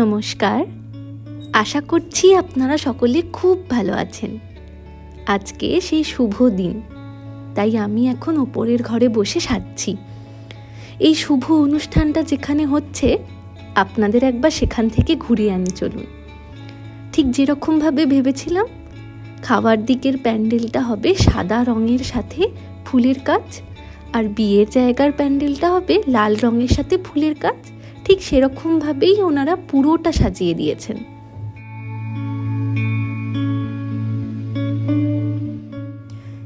নমস্কার। আশা করছি আপনারা সকলে খুব ভালো আছেন। আজকে সেই শুভ দিন, তাই আমি এখন ওপরের ঘরে বসে সাজছি এই শুভ অনুষ্ঠানটা যেখানে হচ্ছে, আপনাদের একবার সেখান থেকে ঘুরিয়ে আনি চলুন। ঠিক যেরকমভাবে ভেবেছিলাম, খাওয়ার দিকের প্যান্ডেলটা হবে সাদা রঙের সাথে ফুলের কাজ, আর বিয়ের জায়গার প্যান্ডেলটা হবে লাল রঙের সাথে ফুলের কাজ। ঠিক সেরকমভাবেই ওনারা পুরোটা সাজিয়ে দিয়েছেন।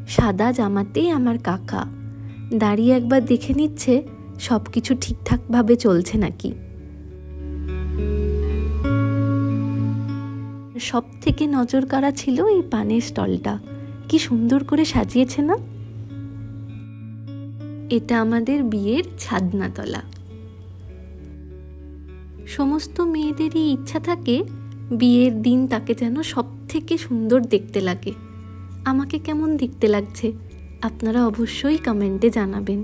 সাদা জামাতেই আমার কাকা। দাঁড়িয়ে একবার দেখে নিচ্ছে সব কিছু ঠিকঠাকভাবে চলছে নাকি। সব থেকে নজর কাড়া ছিল এই পানের স্টলটা। কি সুন্দর করে সাজিয়েছে না? এটা আমাদের বিয়ের ছাদনাতলা। সমস্ত মেয়েদেরই ইচ্ছা থাকে বিয়ের দিন তাকে যেন সব থেকে সুন্দর দেখতে লাগে। আমাকে কেমন দেখতে লাগছে, আপনারা অবশ্যই কমেন্টে জানাবেন।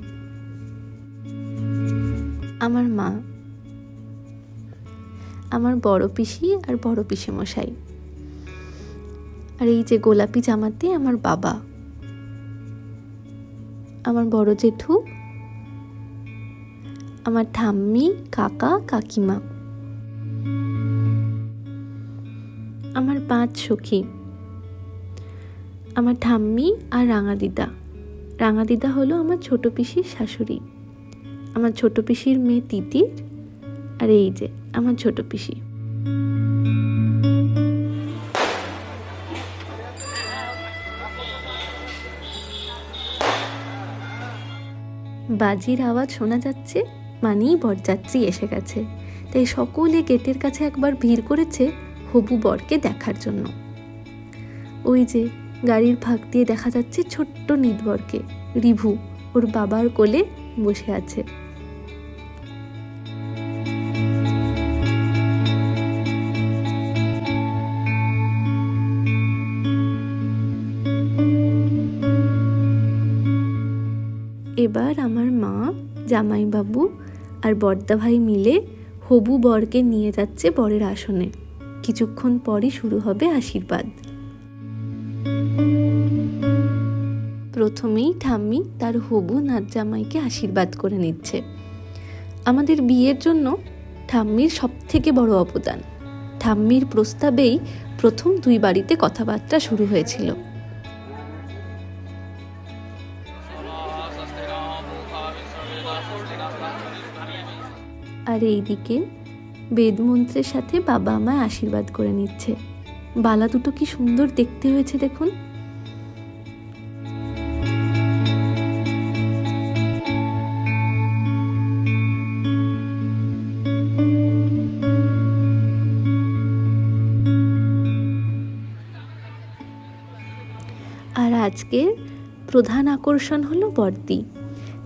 আমার মা, আমার বড় পিসি আর বড় পিসি মশাই আর এই যে গোলাপি জামাতে আমার বাবা। আমার বড় জেঠু, আমার ঠাম্মি, কাকা, কাকিমা। পাঁচ সখী। আমার ঠাম্মি আর রাঙা দিদা। রাঙা দিদা হলো আমার ছোট পিসির শাশুড়ি। আমার ছোট পিসির মেয়ে তিতির আর এই যে আমার ছোট পিসি। বাজির আওয়াজ শোনা যাচ্ছে, মানেই বরযাত্রী এসে গেছে। তাই সকলে গেটের কাছে একবার ভিড় করেছে হবু বরকে দেখার জন্য। ওই যে গাড়ির ফাঁক দিয়ে দেখা যাচ্ছে ছোট্ট নিদবরকে রিভু, ওর বাবার কোলে বসে আছে। এবার আমার মা, জামাইবাবু আর বর্দা ভাই মিলে হবু বরকে নিয়ে যাচ্ছে বরের আসনে। কিছুক্ষণ পরই শুরু হবে আশীর্বাদ। প্রথমেই ঠাম্মি তার হবু জামাইকে আশীর্বাদ করে নিচ্ছে। আমাদের বিয়ের জন্য ঠাম্মির সব থেকে বড় অবদান। ঠাম্মির প্রস্তাবেই প্রথম দুই বাড়িতে কথাবার্তা শুরু হয়েছিল। আর এইদিকে বেদমন্ত্রের সাথে বাবা আমায় আশীর্বাদ করে নিচ্ছে। বালা দুটো কি সুন্দর দেখতে হয়েছে দেখুন। আর আজকের প্রধান আকর্ষণ হলো বর্দি।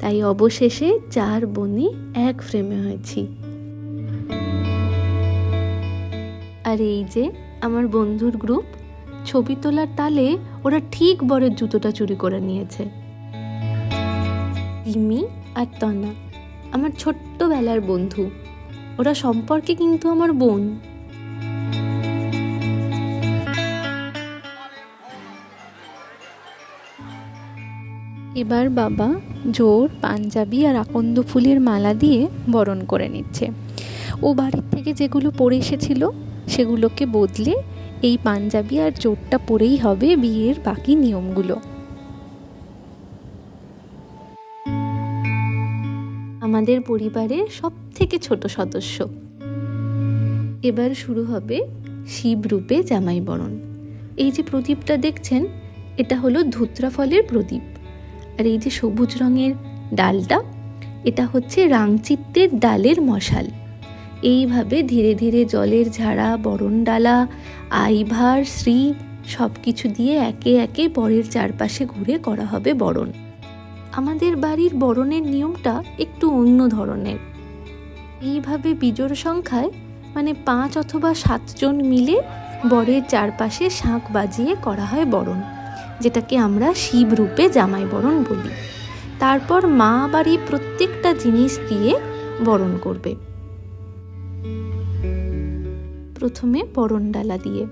তাই অবশেষে চার বোনই এক ফ্রেমে হয়েছি। আর এই যে আমার বন্ধুর গ্রুপ, ছবি তোলার তালে ওরা ঠিক বরের জুতোটা চুরি করে নিয়েছে। রিমি আর তনা, আমার ছোট্টবেলার বন্ধু। ওরা সম্পর্কে কিন্তু আমার বোন। এবার বাবা জোর, পাঞ্জাবি আর আকন্দ ফুলের মালা দিয়ে বরণ করে নিচ্ছে। ও বাড়ির থেকে যেগুলো পরে এসেছিল সেগুলোকে বদলে এই পাঞ্জাবি আর জোরটা পরেই হবে বিয়ের বাকি নিয়মগুলো। আমাদের পরিবারের সব থেকে ছোট সদস্য। এবার শুরু হবে শিব রূপে জামাই বরণ। এই যে প্রদীপটা দেখছেন, এটা হলো ধুত্রা ফলের প্রদীপ। আর এই যে সবুজ রঙের ডালটা, এটা হচ্ছে রাংচিত্তের ডালের মশাল। এইভাবে ধীরে ধীরে জলের ঝাড়া বরণডালা আইভার, শ্রী সব কিছু দিয়ে একে একে বরের চারপাশে ঘুরে করা হবে বরণ। আমাদের বাড়ির বরণের নিয়মটা একটু অন্য ধরনের। এইভাবে বিজোড় সংখ্যায় মানে পাঁচ অথবা সাতজন মিলে বরের চারপাশে শাঁখ বাজিয়ে করা হয় বরণ, যেটাকে আমরা শিব রূপে জামাই বরণ বলি। তারপর মা বাড়ি প্রত্যেকটা জিনিস দিয়ে বরণ করবে। প্রথমে বরণ ডালা দিয়ে।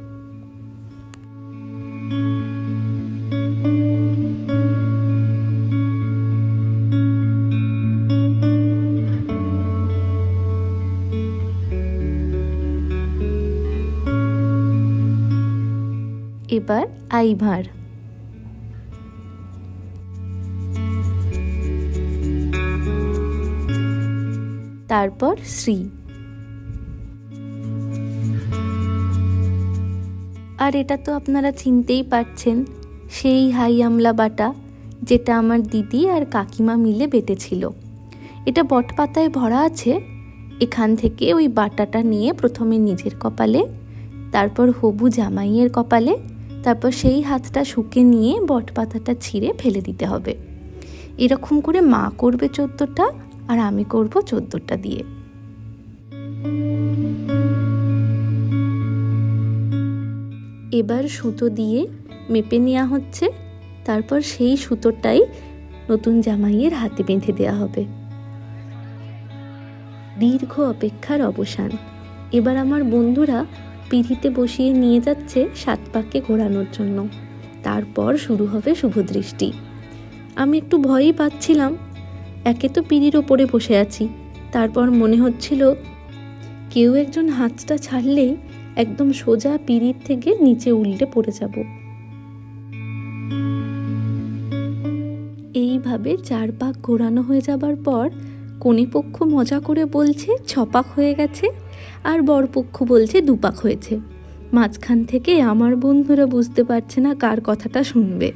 এবার আইভার। তারপর শ্রী। আর এটা তো আপনারা চিনতেই পারছেন, সেই হাই আমলা বাটা যেটা আমার দিদি আর কাকিমা মিলে বেটেছিল। এটা বটপাতায় ভরা আছে, এখান থেকে ওই বাটাটা নিয়ে প্রথমে নিজের কপালে, তারপর হবু জামাইয়ের কপালে, তারপর সেই হাতটা শুকে নিয়ে বটপাতাটা ছিঁড়ে ফেলে দিতে হবে। এরকম করে মা করবে চোদ্দোটা আর আমি করব চোদ্দোটা দিয়ে। এবার সুতো দিয়ে মেপে নেওয়া হচ্ছে। তারপর সেই সুতোটাই নতুন জামাইয়ের হাতে বেঁধে দেওয়া হবে। দীর্ঘ অপেক্ষার অবসান। এবার আমার বন্ধুরা পিঠিতে বসিয়ে নিয়ে যাচ্ছে সাত পাকে ঘোরানোর জন্য। তারপর শুরু হবে শুভদৃষ্টি আমি একটু ভয়ই পাচ্ছিলাম। একে তো পিড়ির ওপরে বসে আছি। তারপর মনে হচ্ছিল, কেউ একজন হাতটা ছাড়লেই একদম সোজা পিড়ির থেকে নিচে উল্টে পড়ে যাব। এইভাবে চার পাক ঘোরানো হয়ে যাবার পর কনেপক্ষ মজা করে বলছে, ছপাক হয়ে গেছে। আর বরপক্ষ বলছে, দুপাক হয়েছে। মাঝখান থেকে আমার বন্ধুরা বুঝতে পারছে না কার কথাটা শুনবে।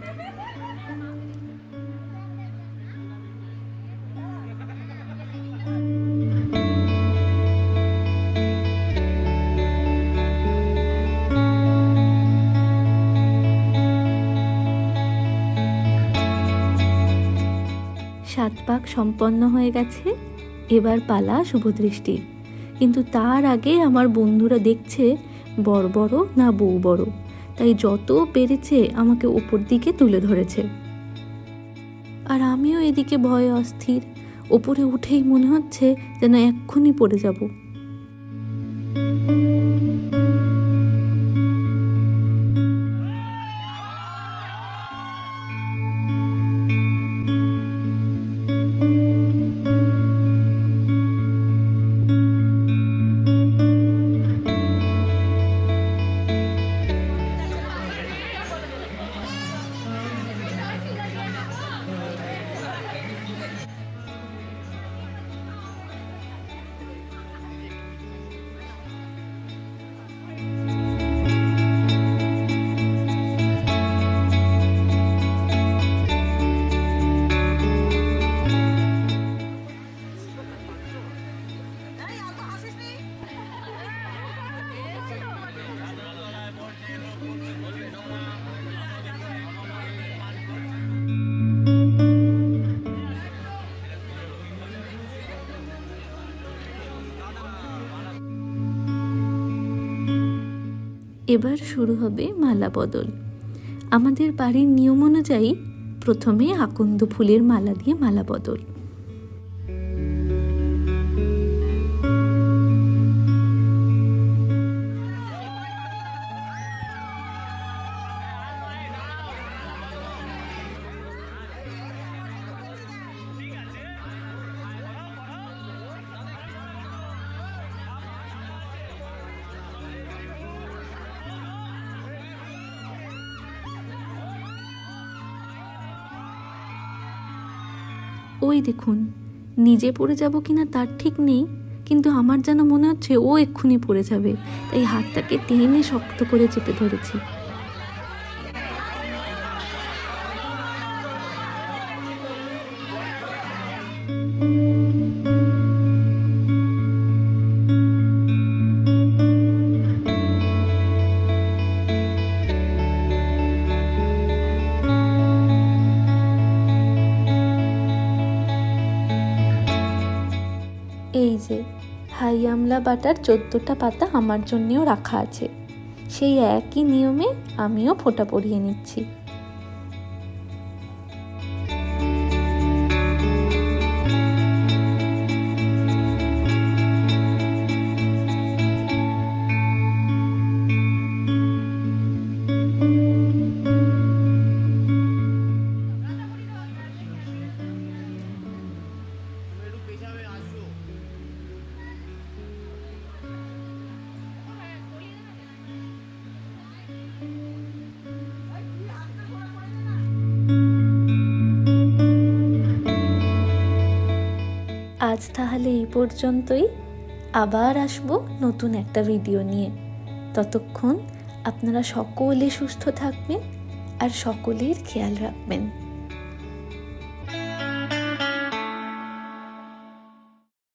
সম্পন্ন হয়ে গেছে। এবার পালা শুভদৃষ্টির কিন্তু তার আগে আমার বন্ধুরা দেখছে বড় বড় না বউ বড়। তাই যত পেরেছে আমাকে ওপর দিকে তুলে ধরেছে। আর আমিও এদিকে ভয়ে অস্থির। ওপরে উঠেই মনে হচ্ছে যেন এক্ষুনি পড়ে যাব। এবার শুরু হবে মালা বদল। আমাদের বাড়ির নিয়ম অনুযায়ী প্রথমে আকন্দ ফুলের মালা দিয়ে মালা বদল। ওই দেখুন, নিজে পড়ে যাব কিনা তার ঠিক নেই, কিন্তু আমার যেন মনে হচ্ছে ও এক্ষুনি পড়ে যাবে, তাই হাতটাকে টেনে শক্ত করে চেপে ধরেছি। এই যে, হাই আমলা বাটার চোদ্দোটা পাতা আমার জন্যেও রাখা আছে। সেই একই নিয়মে আমিও ফোঁটা পরিয়ে নিচ্ছি। আজ তাহলে এই পর্যন্তই। আবার আসব নতুন একটা ভিডিও নিয়ে। ততক্ষণ আপনারা সকলে সুস্থ থাকবেন আর সকলের খেয়াল রাখবেন।